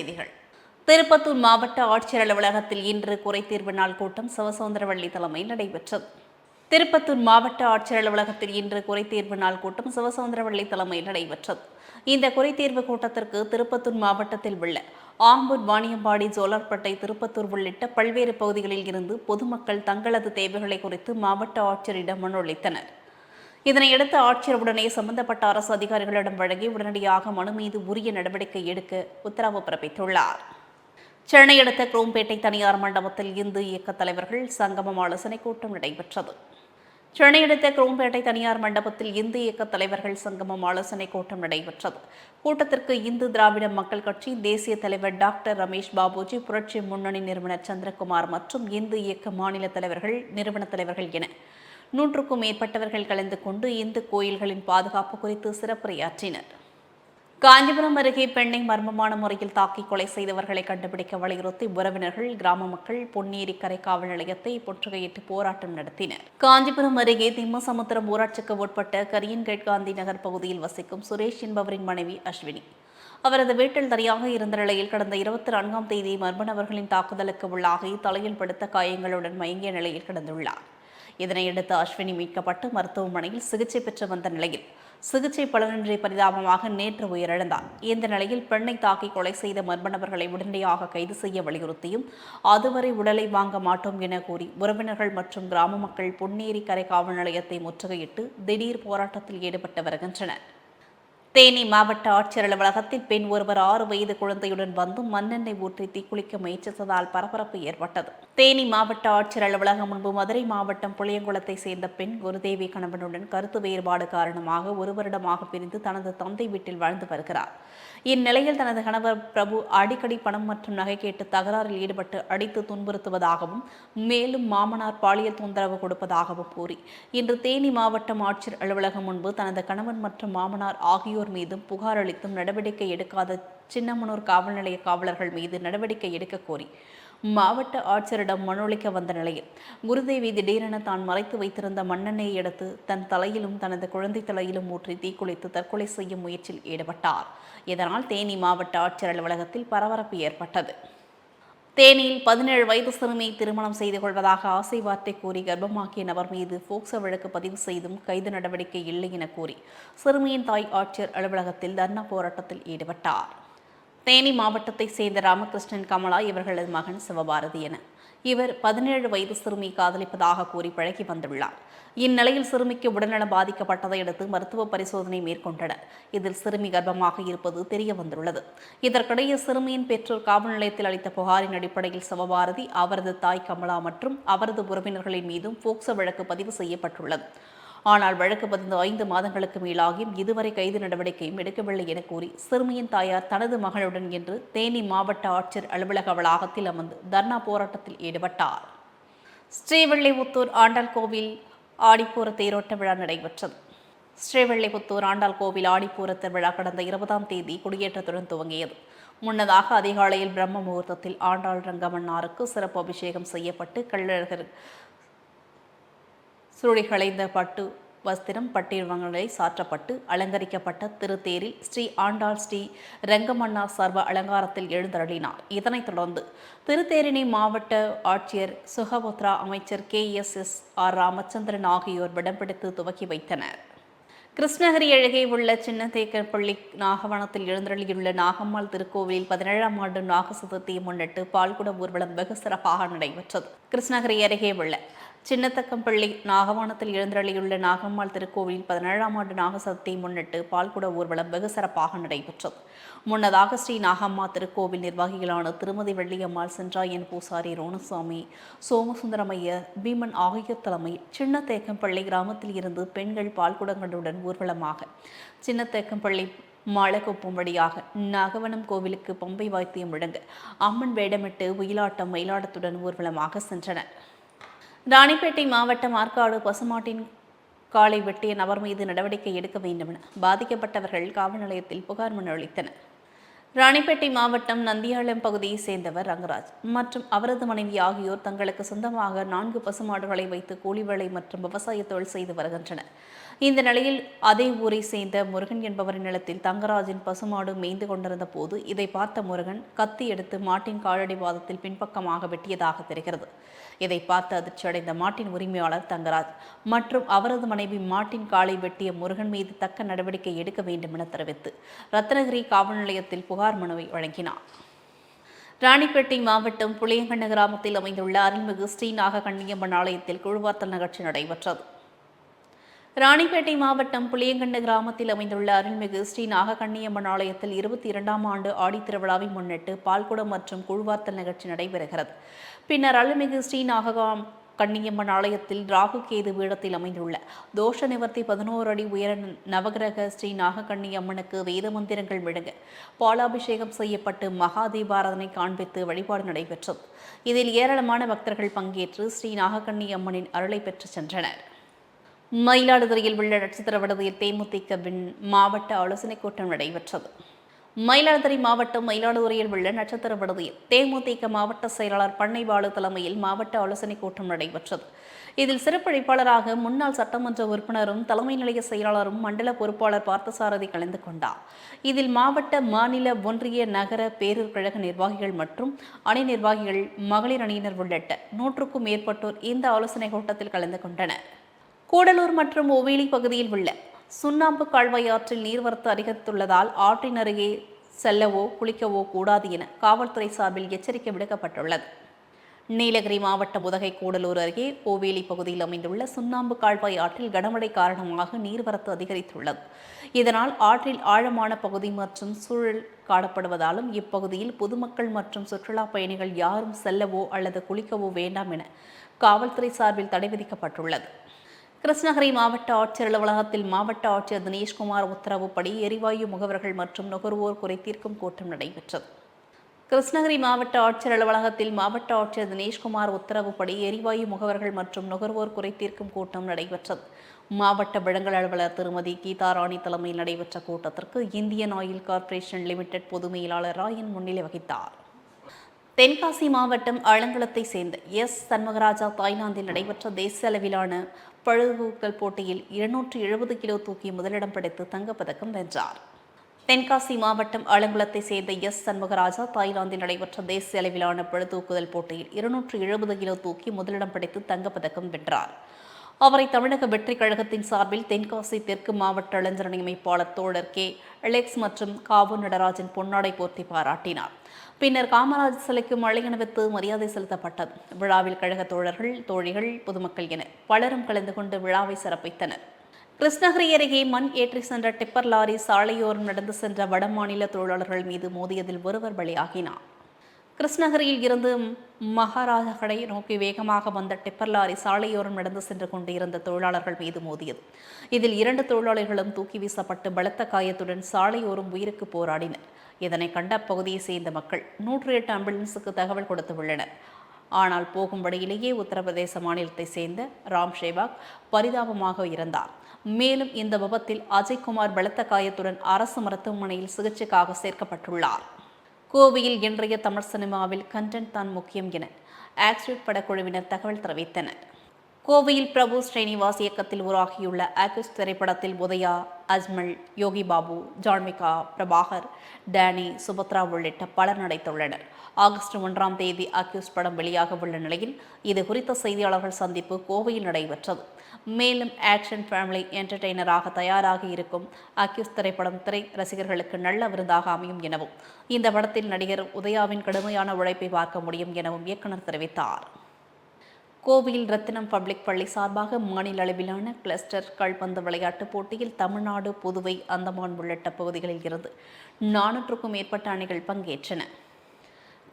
செய்திகள். திருப்பத்தூர் மாவட்ட ஆட்சியர் அலுவலகத்தில் இன்று குறைதீர்வு நாள் கூட்டம் சிவசுந்தரவள்ளி தலைமையில் நடைபெற்றது. திருப்பத்தூர் மாவட்ட ஆட்சியர் அலுவலகத்தில் இன்று குறைதீர்வு நாள் கூட்டம் சிவசுந்தரவள்ளி தலைமையில் நடைபெற்றது. இந்த குறைதீர்வு கூட்டத்திற்கு திருப்பத்தூர் மாவட்டத்தில் உள்ள ஆம்பூர் வாணியம்பாடி ஜோலார்பேட்டை திருப்பத்தூர் உள்ளிட்ட பல்வேறு பகுதிகளில் இருந்து பொதுமக்கள் தங்களது தேவைகளை குறித்து மாவட்ட ஆட்சியரிடம் மனு அளித்தனர். இதனையடுத்து ஆட்சியர் உடனே சம்பந்தப்பட்ட அரசு அதிகாரிகளிடம் வழங்கி உடனடியாக மனு மீது உரிய நடவடிக்கை எடுக்க உத்தரவு பிறப்பித்துள்ளார். சென்னை அடுத்த குரோம்பேட்டை தனியார் மண்டபத்தில் இந்து இயக்க தலைவர்கள் சங்கமம் ஆலோசனை கூட்டம் நடைபெற்றது. சென்னை அடுத்த குரோம்பேட்டை தனியார் மண்டபத்தில் இந்து இயக்க தலைவர்கள் சங்கமம் ஆலோசனை கூட்டம் நடைபெற்றது. கூட்டத்திற்கு இந்து திராவிட மக்கள் கட்சி தேசிய தலைவர் டாக்டர் ரமேஷ் பாபுஜி புரட்சி முன்னணி நிறுவனர் சந்திரகுமார் மற்றும் இந்து இயக்க மாநில தலைவர்கள் நிறுவன தலைவர்கள் என நூற்றுக்கும் மேற்பட்டவர்கள் கலந்து கொண்டு இந்து கோயில்களின் பாதுகாப்பு குறித்து சிறப்புரையாற்றினர். காஞ்சிபுரம் அருகே பெண்ணை மர்மமான முறையில் தாக்கி கொலை செய்தவர்களை கண்டுபிடிக்க வலியுறுத்தி உறவினர்கள் கிராம மக்கள் பொன்னேரி கரை காவல் நிலையத்தை பொற்றுகையிட்டு போராட்டம் நடத்தினர். காஞ்சிபுரம் அருகே திம்மசமுத்திரம் ஊராட்சிக்கு உட்பட்ட கரியன்கேட் காந்தி நகர் பகுதியில் வசிக்கும் சுரேஷ் என்பவரின் மனைவி அஸ்வினி. அவரது வீட்டில் தனியாக இருந்த நிலையில் கடந்த இருபத்தி நான்காம் தேதி மர்ம நபர்களின் தாக்குதலுக்கு உள்ளாகி தலையில் படுத்த காயங்களுடன் மயங்கிய நிலையில் கிடந்துள்ளார். இதனையடுத்து அஸ்வினி மீட்கப்பட்டு மருத்துவமனையில் சிகிச்சை பெற்று வந்த நிலையில் சிகிச்சை பலனின்றி பரிதாபமாக நேற்று உயிரிழந்தார். இந்த நிலையில் பெண்ணை தாக்கி கொலை செய்த மர்ம நபர்களை உடனடியாக கைது செய்ய வலியுறுத்தியும் அதுவரை உடலை வாங்க மாட்டோம் என கூறி உறவினர்கள் மற்றும் கிராம மக்கள் பொன்னேரி கரை காவல் நிலையத்தை முற்றுகையிட்டு திடீர் போராட்டத்தில் ஈடுபட்டு வருகின்றனர். தேனி மாவட்ட ஆட்சியர் அலுவலகத்தில் பெண் ஒருவர் ஆறு வயது குழந்தையுடன் வந்து மண்ணெண்ணெய் ஊற்றி தீக்குளிக்க முயற்சித்ததால் பரபரப்பு ஏற்பட்டது. தேனி மாவட்ட ஆட்சியர் அலுவலகம் முன்பு மதுரை மாவட்டம் புளியங்குளத்தை சேர்ந்த பெண் குருதேவி கணவனுடன் கருத்து வேறுபாடு காரணமாக ஒரு வருடமாக பிரிந்து தனது தந்தை வீட்டில் வாழ்ந்து வருகிறார். இந்நிலையில் தனது கணவர் பிரபு அடிக்கடி பணம் மற்றும் நகை கேட்டு தகராறில் ஈடுபட்டு அடித்து துன்புறுத்துவதாகவும் மேலும் மாமனார் பாலியல் தொந்தரவு கொடுப்பதாகவும் கூறி இன்று தேனி மாவட்டம் ஆட்சியர் அலுவலகம் முன்பு தனது கணவன் மற்றும் மாமனார் ஆகியோர் மீதும் புகார் அளித்தும் நடவடிக்கை எடுக்காத சின்னமனூர் காவல் நிலைய காவலர்கள் மீது நடவடிக்கை எடுக்க கோரி மாவட்ட ஆட்சியரிடம் மனுளிக்க வந்த நிலையில் குருதேவி திடீரென தான் மறைத்து வைத்திருந்த மண்ணெண்ணெயை எடுத்து தன் தலையிலும் தனது குழந்தை தலையிலும் ஊற்றி தீக்குளித்து தற்கொலை செய்யும் முயற்சியில் ஈடுபட்டார். இதனால் தேனி மாவட்ட ஆட்சியர் அலுவலகத்தில் பரபரப்பு ஏற்பட்டது. தேனியில் பதினேழு வயது சிறுமியை திருமணம் செய்து கொள்வதாக ஆசை வார்த்தை கூறி கர்ப்பமாக்கிய நபர் மீது போக்சோ வழக்கு பதிவு செய்தும் கைது நடவடிக்கை இல்லை என கூறி சிறுமியின் தாய் ஆட்சியர் அலுவலகத்தில் தர்ணா போராட்டத்தில் ஈடுபட்டார். தேனி மாவட்டத்தை சேர்ந்த ராமகிருஷ்ணன் கமலா இவர்களது மகன் சிவபாரதி என. இவர் பதினேழு வயது சிறுமி காதலிப்பதாக கூறி பழகி வந்துள்ளார். இந்நிலையில் சிறுமிக்கு உடல்நலம் பாதிக்கப்பட்டதை அடுத்து மருத்துவ பரிசோதனை மேற்கொண்டனர். இதில் சிறுமி கர்ப்பமாக இருப்பது தெரிய வந்துள்ளது. இதற்கிடையே சிறுமியின் பெற்றோர் காவல் நிலையத்தில் அளித்த புகாரின் அடிப்படையில் சிவபாரதி அவரது தாய் கமலா மற்றும் அவரது உறவினர்களின் மீதும் போக்சோ வழக்கு பதிவு செய்யப்பட்டுள்ளது. ஆனால் வழக்கு பதிந்து ஐந்து மாதங்களுக்கு மேலாகியும் இதுவரை கைது நடவடிக்கையும் எடுக்கவில்லை என கூறி சிறுமியின் தாயார் தனது மகளுடன் என்று தேனி மாவட்ட ஆட்சியர் அலுவலக வளாகத்தில் அமர்ந்து தர்ணா போராட்டத்தில் ஈடுபட்டார். ஸ்ரீவில்லிபுத்தூர் ஆண்டாள் கோவில் ஆடிப்பூர தேரோட்ட விழா நடைபெற்றது. ஸ்ரீவில்லிபுத்தூர் ஆண்டாள் கோவில் ஆடிப்பூர திருவிழா கடந்த இருபதாம் தேதி குடியேற்றத்துடன் துவங்கியது. முன்னதாக அதிகாலையில் பிரம்ம முகூர்த்தத்தில் ஆண்டாள் ரங்கமன்னாருக்கு சிறப்பு அபிஷேகம் செய்யப்பட்டு கள்ளழகர் சுழிகளைந்த பட்டு வஸ்திரம் பட்டிருவங்களை சாற்றப்பட்டு அலங்கரிக்கப்பட்ட திருத்தேரில் ஸ்ரீ ஆண்டாள் ஸ்ரீ ரங்கமண்ணா சர்வ அலங்காரத்தில் எழுந்தருளினார். இதனைத் தொடர்ந்து திருத்தேரினை மாவட்ட ஆட்சியர் சுகபுத்ரா அமைச்சர் K. S. S. R. Ramachandran ஆகியோர் விடம்பிடித்து துவக்கி வைத்தனர். கிருஷ்ணகிரி அருகே உள்ள சின்னத்தேக்கப்பள்ளி நாகவனத்தில் எழுந்தருளியுள்ள நாகம்மாள் திருக்கோவிலில் பதினேழாம் ஆண்டு நாக சதுர்த்தியை முன்னிட்டு பால்குட ஊர்வலம் வெகு சிறப்பாக நடைபெற்றது. கிருஷ்ணகிரி அருகே உள்ள சின்னத்தக்கம்பள்ளி நாகவானத்தில் எழுந்தருளியுள்ள நாகம்மாள் திருக்கோவிலில் பதினேழாம் ஆண்டு நாக முன்னிட்டு பால்குட ஊர்வலம் வெகு சிறப்பாக நடைபெற்றது. முன்னதாக ஸ்ரீ நாகம்மா திருக்கோவில் நிர்வாகிகளான திருமதி வெள்ளியம்மாள் சென்றாயன் பூசாரி ரோணசாமி சோமசுந்தரமையர் பீமன் ஆகியோர் தலைமை சின்னத்தேக்கம்பள்ளி கிராமத்தில் இருந்து பெண்கள் பால்குடங்களுடன் ஊர்வலமாக. சின்னத்தேக்கம்பள்ளி மாளக்குப்பம் வழியாக நாகவனம் கோவிலுக்கு பம்பை வாய்த்தியம் முழங்க அம்மன் வேடமிட்டு உயிலாட்டம் மயிலாட்டத்துடன் ஊர்வலமாக சென்றனர். ராணிப்பேட்டை மாவட்டம் ஆற்காடு பசுமாட்டின் காலை வெட்டிய நபர் மீது நடவடிக்கை எடுக்க வேண்டும் என பாதிக்கப்பட்டவர்கள் காவல் நிலையத்தில் புகார் மனு அளித்தனர். ராணிப்பேட்டை மாவட்டம் நந்தியாளம் பகுதியைச் சேர்ந்தவர் ரங்கராஜ் மற்றும் அவரது மனைவி ஆகியோர் தங்களுக்கு சொந்தமாக நான்கு பசுமாடுகளை வைத்து கூலி வேலை மற்றும் விவசாய தொழில் செய்து வருகின்றனர். இந்த நிலையில் அதே ஊரை சேர்ந்த முருகன் என்பவரின் நிலத்தில் தங்கராஜின் பசுமாடு மேய்ந்து கொண்டிருந்த போது இதை பார்த்த முருகன் கத்தி எடுத்து மாட்டின் காலடி வாதத்தில் பின்பக்கமாக வெட்டியதாக தெரிகிறது. இதை பார்த்து அதிர்ச்சியடைந்த மாட்டின் உரிமையாளர் தங்கராஜ். மற்றும் அவரது மனைவி மாட்டின் காலை வெட்டிய முருகன் மீது தக்க நடவடிக்கை எடுக்க வேண்டும் என தெரிவித்து ரத்னகிரி காவல் நிலையத்தில் புகார் மனுவை வழங்கினார். ராணிப்பேட்டை மாவட்டம் புளியங்கண்ண கிராமத்தில் அமைந்துள்ள அருள்மிகு ஸ்ரீ கண்ணியம்மன் ஆலயத்தில் குழுவாத்தல் நிகழ்ச்சி நடைபெற்றது. ராணிப்பேட்டை மாவட்டம் புளியங்கண்ண கிராமத்தில் அமைந்துள்ள அருள்மிகு ஸ்ரீ நாககண்ணியம்மன் ஆலயத்தில் இருபத்தி இரண்டாம் ஆண்டு ஆடித் திருவிழாவை முன்னிட்டு பால்குடம் மற்றும் குழுவாத்தல் நிகழ்ச்சி நடைபெறுகிறது. பின்னர் அருள்மிகு ஸ்ரீநாககாம் கன்னியம்மன் கண்ணியம்மன் ஆலயத்தில் ராகு கேது பீடத்தில் அமைந்துள்ள தோஷ நிவர்த்தி பதினோரு அடி உயர நவகிரக ஸ்ரீ நாகக்கண்ணியம்மனுக்கு வேத மந்திரங்கள் விழுங்க பாலாபிஷேகம் செய்யப்பட்டு மகா தீபாராதனை காண்பித்து வழிபாடு நடைபெற்றது. இதில் ஏராளமான பக்தர்கள் பங்கேற்று ஸ்ரீ நாகக்கண்ணியம்மனின் அருளை பெற்று சென்றனர். மயிலாடுதுறையில் உள்ள நட்சத்திர விடுதியில் தேமுதிகவின் மாவட்ட ஆலோசனைக் கூட்டம் நடைபெற்றது. மயிலாடுதுறை மாவட்டம் மயிலாடுதுறையில் உள்ள நட்சத்திர விடுதியில் தேமுதிக மாவட்ட செயலாளர் பண்ணை பாலு தலைமையில் மாவட்ட ஆலோசனைக் கூட்டம் நடைபெற்றது. இதில் சிறப்பழைப்பாளராக முன்னாள் சட்டமன்ற உறுப்பினரும் தலைமை நிலைய செயலாளரும் மண்டல பொறுப்பாளர் பார்த்தசாரதி கலந்து கொண்டார். இதில் மாவட்ட மாநில ஒன்றிய நகர பேரூர் கழக நிர்வாகிகள் மற்றும் அணி நிர்வாகிகள் மகளிர் அணியினர் உள்ளிட்ட நூற்றுக்கும் மேற்பட்டோர் இந்த ஆலோசனைக் கூட்டத்தில் கலந்து கொண்டனர். கூடலூர் மற்றும் ஒவேலி பகுதியில் உள்ள சுண்ணாம்பு கால்வாய் ஆற்றில் நீர்வரத்து அதிகரித்துள்ளதால் ஆற்றின் அருகே செல்லவோ குளிக்கவோ கூடாது என காவல்துறை சார்பில் எச்சரிக்கை விடுக்கப்பட்டுள்ளது. நீலகிரி மாவட்டம் உதகை கூடலூர் அருகே கோவேலி பகுதியில் அமைந்துள்ள சுண்ணாம்பு கால்வாய் ஆற்றில் கனமழை காரணமாக நீர்வரத்து அதிகரித்துள்ளது. இதனால் ஆற்றில் ஆழமான பகுதி மற்றும் சூழல் காணப்படுவதாலும் இப்பகுதியில் பொதுமக்கள் மற்றும் சுற்றுலா பயணிகள் யாரும் செல்லவோ அல்லது குளிக்கவோ வேண்டாம் என காவல்துறை சார்பில் தடை விதிக்கப்பட்டுள்ளது. கிருஷ்ணகிரி மாவட்ட ஆட்சியர் அலுவலகத்தில் மாவட்ட ஆட்சியர் தினேஷ்குமார் உத்தரவுப்படி எரிவாயு முகவர்கள் மற்றும் நுகர்வோர் குறை தீர்க்கும் கூட்டம் நடைபெற்றது. கிருஷ்ணகிரி மாவட்ட ஆட்சியர் அலுவலகத்தில் மாவட்ட ஆட்சியர் தினேஷ்குமார் உத்தரவுப்படி எரிவாயு முகவர்கள் மற்றும் நுகர்வோர் குறை தீர்க்கும் கூட்டம் நடைபெற்றது. மாவட்ட வழங்கல் அலுவலர் திருமதி கீதா ராணி தலைமையில் நடைபெற்ற கூட்டத்திற்கு இந்தியன் ஆயில் கார்ப்பரேஷன் லிமிடெட் பொது மேலாளர் ராயன் முன்னிலை வகித்தார். தென்காசி மாவட்டம் ஆலங்குளத்தை சேர்ந்த எஸ். சண்முகராஜா தாய்லாந்தில் நடைபெற்ற தேசிய அளவிலான பழுதூக்கல் போட்டியில் இருநூற்று எழுபது கிலோ தூக்கி முதலிடம் பிடித்து தங்கப்பதக்கம் வென்றார். தென்காசி மாவட்டம் ஆலங்குளத்தை சேர்ந்த எஸ். சண்முகராஜா தாய்லாந்தில் நடைபெற்ற தேசிய அளவிலான பழுதூக்குதல் போட்டியில் இருநூற்று எழுபது கிலோ தூக்கி முதலிடம் பிடித்து தங்கப்பதக்கம் வென்றார். அவரை தமிழக வெற்றி கழகத்தின் சார்பில் தென்காசி தெற்கு மாவட்ட இளைஞரணி அமைப்பாளர் தோழர் கே. அலெக்ஸ் மற்றும் காவு நடராஜன் பொன்னாடை போர்த்தி பாராட்டினார். பின்னர் காமராஜ் சிலைக்கு மழை அணிவித்து மரியாதை செலுத்தப்பட்டது. விழாவில் கழக தோழர்கள் தோழிகள் பொதுமக்கள் என பலரும் கலந்து கொண்டு விழாவை சிறப்பித்தனர். கிருஷ்ணகிரி அருகே மண் ஏற்றி சென்ற டிப்பர் லாரி சாலையோரம் நடந்து சென்ற வடமாநில தொழிலாளர்கள் மீது மோதியதில் ஒருவர் பலியாகினார். கிருஷ்ணகிரியில் இருந்து மகாராஜகடை நோக்கி வேகமாக வந்த டிப்பர் லாரி சாலையோரம் நடந்து சென்று கொண்டிருந்த தொழிலாளர்கள் மீது மோதியது. இதில் இரண்டு தொழிலாளர்களும் தூக்கி வீசப்பட்டு பலத்த காயத்துடன் சாலையோரம் உயிருக்கு போராடினர். இதனை கண்ட பகுதியை சேர்ந்த மக்கள் நூற்றி எட்டு ஆம்புலன்ஸுக்கு தகவல் கொடுத்து உள்ளனர். ஆனால் போகும் வழியிலேயே உத்தரப்பிரதேச மாநிலத்தை சேர்ந்த ராம் ஷேவாக் பரிதாபமாக இருந்தார் மேலும் இந்த விபத்தில் அஜய்குமார் பலத்த காயத்துடன் அரசு மருத்துவமனையில் சிகிச்சைக்காக சேர்க்கப்பட்டுள்ளார். கோவையில் இன்றைய தமிழ் சினிமாவில் கண்டென்ட் தான் முக்கியம் என ஆக்சிட் படக்குழுவினர் தகவல் தெரிவித்தனர். கோவையில் பிரபு ஸ்ரீனிவாஸ் இயக்கத்தில் உருவாகியுள்ள ஆக்யூஸ் திரைப்படத்தில் உதயா அஜ்மல் யோகி பாபு ஜான்மிகா பிரபாகர் டேனி சுபத்ரா உள்ளிட்ட பலர் நடித்துள்ளனர். ஆகஸ்ட் ஒன்றாம் தேதி அக்யூஸ் படம் வெளியாக உள்ள நிலையில் இது குறித்த செய்தியாளர்கள் சந்திப்பு கோவையில் நடைபெற்றது. மேலும் ஆக்ஷன் ஃபேமிலி என்டர்டெய்னராக தயாராக இருக்கும் அக்யூஸ் திரைப்படம் திரை ரசிகர்களுக்கு நல்ல விருந்தாக அமையும் எனவும் இந்த படத்தில் நடிகர் உதயாவின் கடுமையான உழைப்பை பார்க்க முடியும் எனவும் இயக்குனர் தெரிவித்தார். கோவையில் ரத்தினம் பப்ளிக் பள்ளி சார்பாக மாநில அளவிலான கிளஸ்டர் கல்பந்து விளையாட்டுப் போட்டியில் தமிழ்நாடு புதுவை அந்தமான் உள்ளிட்ட பகுதிகளில் இருந்து நானூற்றுக்கும் மேற்பட்ட அணிகள் பங்கேற்றன.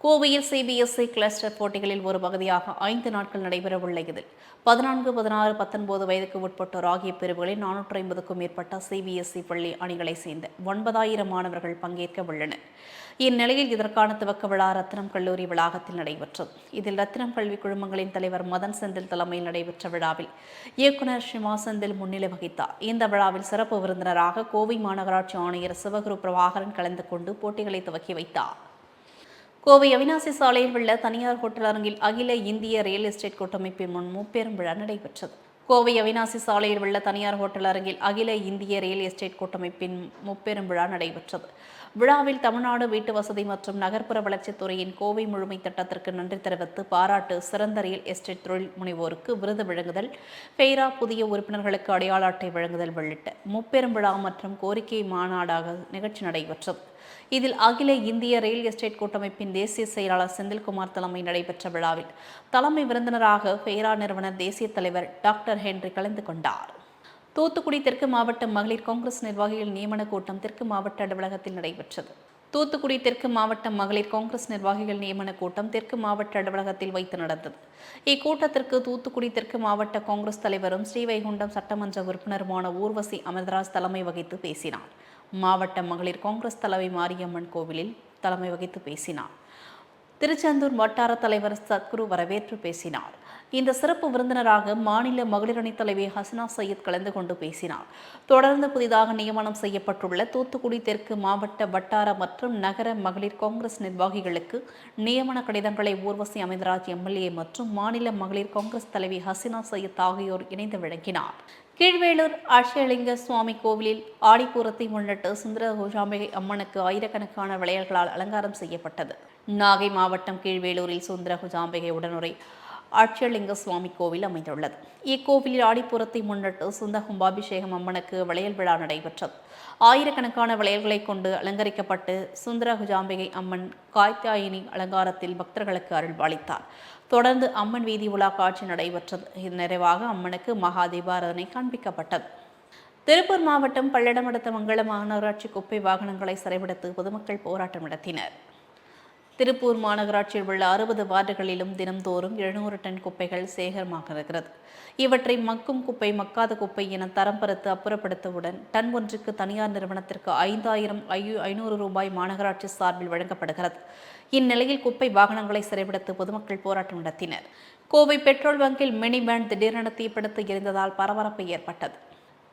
கோவையில் சிபிஎஸ்இ கிளஸ்டர் போட்டிகளில் ஒரு பகுதியாக ஐந்து நாட்கள் நடைபெறவுள்ள இதில். பதினான்கு பதினாறு பத்தொன்பது வயதுக்கு உட்பட்டோர் ஆகிய பிரிவுகளில் நானூற்றி ஐம்பதுக்கும் மேற்பட்ட சிபிஎஸ்இ பள்ளி அணிகளை சேர்ந்த ஒன்பதாயிரம் மாணவர்கள் பங்கேற்க உள்ளனர். இந்நிலையில் இதற்கான துவக்க விழா ரத்னம் கல்லூரி வளாகத்தில் நடைபெற்றது. இதில் ரத்னம் கல்வி குழுமங்களின் தலைவர் மதன் செந்தில் தலைமையில் நடைபெற்ற விழாவில் இயக்குநர் ஷிமா செந்தில் முன்னிலை வகித்தார். இந்த விழாவில் சிறப்பு விருந்தினராக கோவை மாநகராட்சி ஆணையர் சிவகுரு பிரபாகரன் கலந்து கொண்டு போட்டிகளை துவக்கி வைத்தார். கோவை அவினாசி சாலையில் உள்ள தனியார் ஹோட்டல் அரங்கில் அகில இந்திய ரியல் எஸ்டேட் கூட்டமைப்பின் முன் முப்பெரும் விழா நடைபெற்றது. கோவை அவினாசி சாலையில் உள்ள தனியார் ஹோட்டல் அரங்கில் அகில இந்திய ரியல் எஸ்டேட் கூட்டமைப்பின் முப்பெரும் விழா நடைபெற்றது. விழாவில் தமிழ்நாடு வீட்டு வசதி மற்றும் நகர்ப்புற வளர்ச்சித்துறையின் கோவை முழுமை திட்டத்திற்கு நன்றி தெரிவித்து பாராட்டு சிறந்த ரியல் எஸ்டேட் தொழில் முனைவோருக்கு விருது வழங்குதல் பெய்ரா புதிய உறுப்பினர்களுக்கு அடையாள அட்டை வழங்குதல் உள்ளிட்ட முப்பெரும் விழா மற்றும் கோரிக்கை மாநாடாக நிகழ்ச்சி நடைபெற்றது. இதில் அகில இந்திய ரியல் எஸ்டேட் கூட்டமைப்பின் தேசிய செயலாளர் செந்தில்குமார் தலைமை நடைபெற்ற விழாவில் தலைமை விருந்தினராக ஃபெய்ரா நிறுவனர் தேசிய தலைவர் டாக்டர் ஹென்றி கலந்து கொண்டார். தூத்துக்குடி தெற்கு மாவட்ட மகளிர் காங்கிரஸ் நிர்வாகிகள் நியமன கூட்டம் தெற்கு மாவட்ட அலுவலகத்தில் நடைபெற்றது. தூத்துக்குடி தெற்கு மாவட்ட மகளிர் காங்கிரஸ் நிர்வாகிகள் நியமன கூட்டம் தெற்கு மாவட்ட அலுவலகத்தில் வைத்து நடந்தது. இக்கூட்டத்திற்கு தூத்துக்குடி தெற்கு மாவட்ட காங்கிரஸ் தலைவரும் ஸ்ரீவைகுண்டம் சட்டமன்ற உறுப்பினருமான ஊர்வசி அமிர்தராஜ் தலைமை வகித்து பேசினார். மாவட்ட மகளிர் காங்கிரஸ் தலைவி மாரியம்மன் கோவிலில் தலைமை வகித்து பேசினார். திருச்செந்தூர் வட்டார தலைவர் சத்குரு வரவேற்று பேசினார். இந்த சிறப்பு விருந்தினராக மாநில மகளிர் அணித் தலைவி ஹசனா சையத் கலந்து கொண்டு பேசினார். தொடர்ந்து புதிதாக நியமனம் செய்யப்பட்டுள்ள தூத்துக்குடி தெற்கு மாவட்ட வட்டார மற்றும் நகர மகளிர் காங்கிரஸ் நிர்வாகிகளுக்கு நியமன கடிதங்களை ஊர்வசி அமிர்தராஜ் எம்எல்ஏ மற்றும் மாநில மகளிர் காங்கிரஸ் தலைவி ஹசினா சையத் ஆகியோர் இணைந்து வழங்கினார். கீழ்வேளூர் ஆட்சியலிங்க சுவாமி கோவிலில் ஆடிப்பூரத்தை முன்னிட்டு சுந்தர கோஷாம்பிகை அம்மனுக்கு ஆயிரக்கணக்கான விளையல்களால் அலங்காரம் செய்யப்பட்டது. நாகை மாவட்டம் கீழ்வேளூரில் சுந்தர குஜாம்பிகை உடனுரை ஆட்சியலிங்க சுவாமி கோவில் அமைந்துள்ளது. இக்கோவிலில் ஆடிப்புறத்தை முன்னிட்டு சுந்த கும்பாபிஷேகம் அம்மனுக்கு வளையல் விழா நடைபெற்றது. ஆயிரக்கணக்கான வளையல்களை கொண்டு அலங்கரிக்கப்பட்டு சுந்தர குஜாம்பிகை அம்மன் காய்த்தாயினி அலங்காரத்தில் பக்தர்களுக்கு அருள்பாலித்தார் தொடர்ந்து அம்மன் வீதி உலா காட்சி நடைபெற்றது. இதன் நிறைவாக அம்மனுக்கு மகா தீபாராதனை காண்பிக்கப்பட்டது. திருப்பூர் மாவட்டம் பல்லடம் அடுத்த மங்கள மாநகராட்சி குப்பை வாகனங்களை சிறைபிடித்து பொதுமக்கள் போராட்டம் நடத்தினர். திருப்பூர் மாநகராட்சியில் உள்ள அறுபது வார்டுகளிலும் தினம்தோறும் எழுநூறு டன் குப்பைகள் சேகரமாக இருக்கிறது. இவற்றை மக்கும் குப்பை மக்காத குப்பை என தரம் பருத்து அப்புறப்படுத்தவுடன் டன் ஒன்றுக்கு தனியார் நிறுவனத்திற்கு ஐந்தாயிரம் ஐநூறு ரூபாய் மாநகராட்சி சார்பில் வழங்கப்படுகிறது. இந்நிலையில் குப்பை வாகனங்களை சிறைபிடித்து பொதுமக்கள் போராட்டம் நடத்தினர். கோவை பெட்ரோல் பங்கில் மினி வேன் திடீரென தீப்பிடித்து எரிந்ததால் பரபரப்பு ஏற்பட்டது.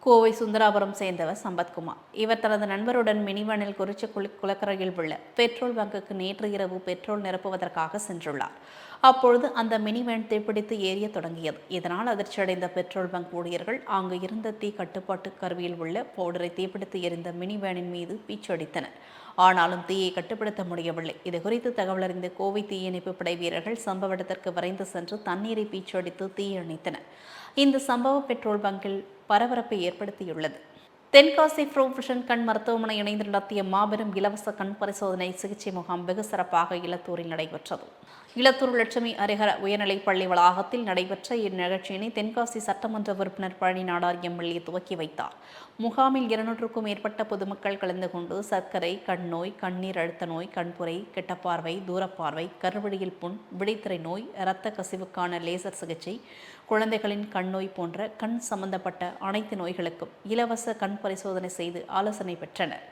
கோவை சுந்தராபுரம் சேர்ந்தவர் சம்பத்குமார். இவர் தனது நண்பருடன் மினிவனில் குறிச்சி குளி குளக்கரையில் உள்ள பெட்ரோல் பங்குக்கு நேற்று இரவு பெட்ரோல் நிரப்புவதற்காக சென்றுள்ளார். அப்பொழுது அந்த மினிவேன் தீப்பிடித்து ஏறிய தொடங்கியது. இதனால் அதிர்ச்சியடைந்த பெட்ரோல் பங்க் ஊழியர்கள் அங்கு இருந்த தீ கட்டுப்பாட்டு கருவியில் உள்ள பவுடரை தீப்பிடித்து எரிந்த மினிவேனின் மீது பீச்சடித்தனர் ஆனாலும் தீயை கட்டுப்படுத்த முடியவில்லை. இதுகுறித்து தகவல் அறிந்த கோவை தீயணைப்பு படை வீரர்கள் சம்பவ இடத்திற்கு விரைந்து சென்று தண்ணீரை பீச்சடித்து தீயணைத்தனர். இந்த சம்பவ பெட்ரோல் பங்கில் பரபரப்பை ஏற்படுத்தியுள்ளது. தென்காசி ப்ரோவிஷன் கண் மருத்துவமனை இணைந்து நடத்திய மாபெரும் இலவச கண் பரிசோதனை சிகிச்சை முகாம் வெகு சிறப்பாக இலத்தூரில் நடைபெற்றது. இளத்தூர் லட்சுமி அரிகர உயர்நிலைப் பள்ளி வளாகத்தில் நடைபெற்ற இந்நிகழ்ச்சியினை தென்காசி சட்டமன்ற உறுப்பினர் பழனி நாடார் எம்எல்ஏ துவக்கி வைத்தார். முகாமில் இருநூற்றுக்கும் மேற்பட்ட பொதுமக்கள் கலந்து கொண்டு சர்க்கரை கண் நோய் கண்ணீர் அழுத்த நோய் கண்புரை கெட்டப்பார்வை தூரப்பார்வை கருவழியில் புண் விடைத்திரை நோய் இரத்த கசிவுக்கான லேசர் சிகிச்சை குழந்தைகளின் கண் நோய் போன்ற கண் சம்பந்தப்பட்ட அனைத்து நோய்களுக்கும் இலவச கண் பரிசோதனை செய்து ஆலோசனை பெற்றனர்.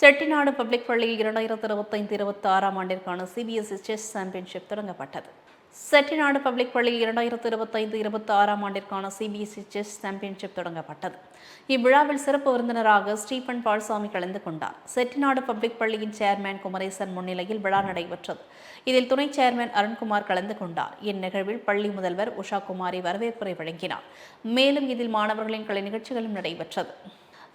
செட்டிநாடு பப்ளிக் பள்ளியில் இரண்டாயிரத்தி இருபத்தைந்து இருபத்தி ஆறாம் ஆண்டிற்கான சிபிஎஸ்இ செஸ் சாம்பியன்ஷிப் தொடங்கப்பட்டது. செட்டிநாடு பப்ளிக் பள்ளியில் இரண்டாயிரத்தி இருபத்தைந்து இருபத்தி ஆறாம் ஆண்டிற்கான சிபிஎஸ்இ செஸ் சாம்பியன்ஷிப் தொடங்கப்பட்டது. இவ்விழாவில் சிறப்பு விருந்தினராக ஸ்டீபன் பால்சாமி கலந்து கொண்டார். செட்டிநாடு பப்ளிக் பள்ளியின் சேர்மேன் குமரேசன் முன்னிலையில் விழா நடைபெற்றது. இதில் துணை சேர்மேன் அருண்குமார் கலந்து கொண்டார். இந்நிகழ்வில் பள்ளி முதல்வர் உஷா குமாரி வரவேற்புரை வழங்கினார். மேலும் இதில் மாணவர்களின் கலை நிகழ்ச்சிகளும் நடைபெற்றது.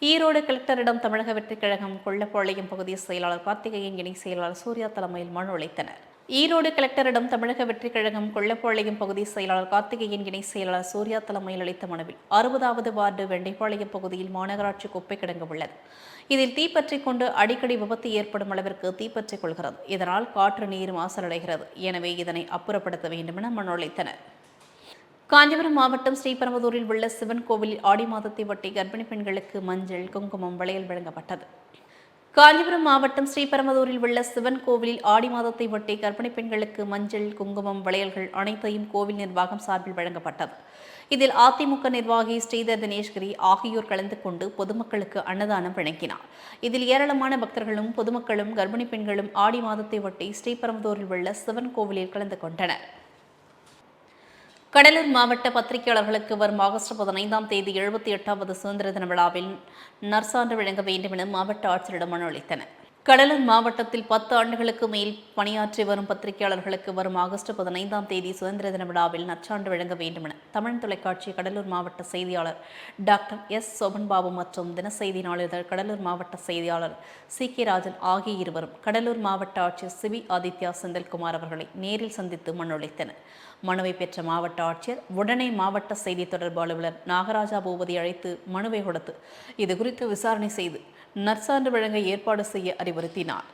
ஈரோடு கலெக்டரிடம் தமிழக வெற்றிக் கழகம் கொள்ளப்பாளையம் பகுதி செயலாளர் கார்த்திகேயன் இணை செயலாளர் சூர்யா தலைமையில் மனு அளித்தனர். ஈரோடு கலெக்டரிடம் தமிழக வெற்றிக் கழகம் கொள்ளப்பாளையம் பகுதி செயலாளர் கார்த்திகேயன் இணை செயலாளர் சூர்யா தலைமையில் அளித்த மனுவில் அறுபதாவது வார்டு வெண்டைப்பாளையம் பகுதியில் மாநகராட்சி குப்பை கிடங்கு உள்ளது. இதில் தீப்பற்றி கொண்டு அடிக்கடி விபத்து ஏற்படும் அளவிற்கு தீப்பற்றிக் கொள்கிறது. இதனால் காற்று நீர் மாசடைகிறது எனவே இதனை அப்புறப்படுத்த வேண்டுமென மனு அளித்தனர். காஞ்சிபுரம் மாவட்டம் ஸ்ரீபெரும்புதூரில் உள்ள சிவன் கோவிலில் ஆடி மாதத்தை ஒட்டி கர்ப்பிணி பெண்களுக்கு மஞ்சள் குங்குமம் வளையல் வழங்கப்பட்டது. காஞ்சிபுரம் மாவட்டம் ஸ்ரீபெரும்புதூரில் உள்ள சிவன் கோவிலில் ஆடி மாதத்தை ஒட்டி கர்ப்பிணி பெண்களுக்கு மஞ்சள் குங்குமம் வளையல்கள் அனைத்தையும் கோவில் நிர்வாகம் சார்பில் வழங்கப்பட்டது. இதில் அதிமுக நிர்வாகி ஸ்ரீதர் தினேஷ்கிரி ஆகியோர் கலந்து கொண்டு பொதுமக்களுக்கு அன்னதானம் வழங்கினார். இதில் ஏராளமான பக்தர்களும் பொதுமக்களும் கர்ப்பிணி பெண்களும் ஆடி மாதத்தை ஒட்டி ஸ்ரீபெரும்புதூரில் உள்ள சிவன் கோவிலில் கலந்து கொண்டனர். கடலூர் மாவட்ட பத்திரிகையாளர்களுக்கு வரும் ஆகஸ்ட் பதினைந்தாம் தேதி எழுபத்தி எட்டாவது சுதந்திர தின விழாவில் நற்சான்று வழங்க வேண்டும் என மாவட்ட ஆட்சியரிடம் மனு அளித்தனர். கடலூர் மாவட்டத்தில் பத்து ஆண்டுகளுக்கு மேல் பணியாற்றி வரும் பத்திரிகையாளர்களுக்கு வரும் ஆகஸ்ட் பதினைந்தாம் தேதி சுதந்திர தின விழாவில் நற்சான்று வழங்க வேண்டும் என தமிழ் தொலைக்காட்சி கடலூர் மாவட்ட செய்தியாளர் டாக்டர் எஸ். சோபன்பாபு மற்றும் தினசெய்தி நாளிதழ் கடலூர் மாவட்ட செய்தியாளர் சி. கே. ராஜன் ஆகிய இருவரும் கடலூர் மாவட்ட ஆட்சியர் சிவி ஆதித்யா செந்தில்குமார் அவர்களை நேரில் சந்தித்து மனுழைத்தனர் மனுவை பெற்ற மாவட்ட ஆட்சியர் உடனே மாவட்ட செய்தி தொடர்பு அலுவலர் நாகராஜா பூபதி அழைத்து மனுவை கொடுத்து இது குறித்து விசாரணை செய்து நற்சான்று வழங்க ஏற்பாடு செய்ய அறிவுறுத்தினார்.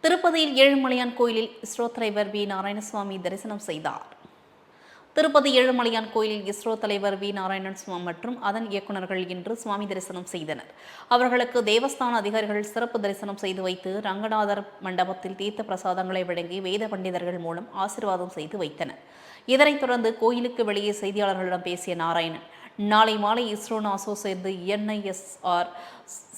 திருப்பதியில் ஏழுமலையான் கோயிலில் இஸ்ரோ தலைவர் வி. நாராயணசுவாமி தரிசனம் செய்தார். திருப்பதி ஏழுமலையான் கோயிலில் இஸ்ரோ தலைவர் வி. நாராயணன் சுவாமி மற்றும் அதன் இயக்குநர்கள் இன்று சுவாமி தரிசனம் செய்தனர். அவர்களுக்கு தேவஸ்தான அதிகாரிகள் சிறப்பு தரிசனம் செய்து வைத்து ரங்கநாதர் மண்டபத்தில் தீர்த்த பிரசாதங்களை வழங்கி வேத பண்டிதர்கள் மூலம் ஆசிர்வாதம் செய்து வைத்தனர். இதனைத் தொடர்ந்து கோயிலுக்கு வெளியே செய்தியாளர்களிடம் பேசிய நாராயணன் நாளை மாலை இஸ்ரோ நாசோ சேர்ந்து என்ஐஎஸ்ஆர்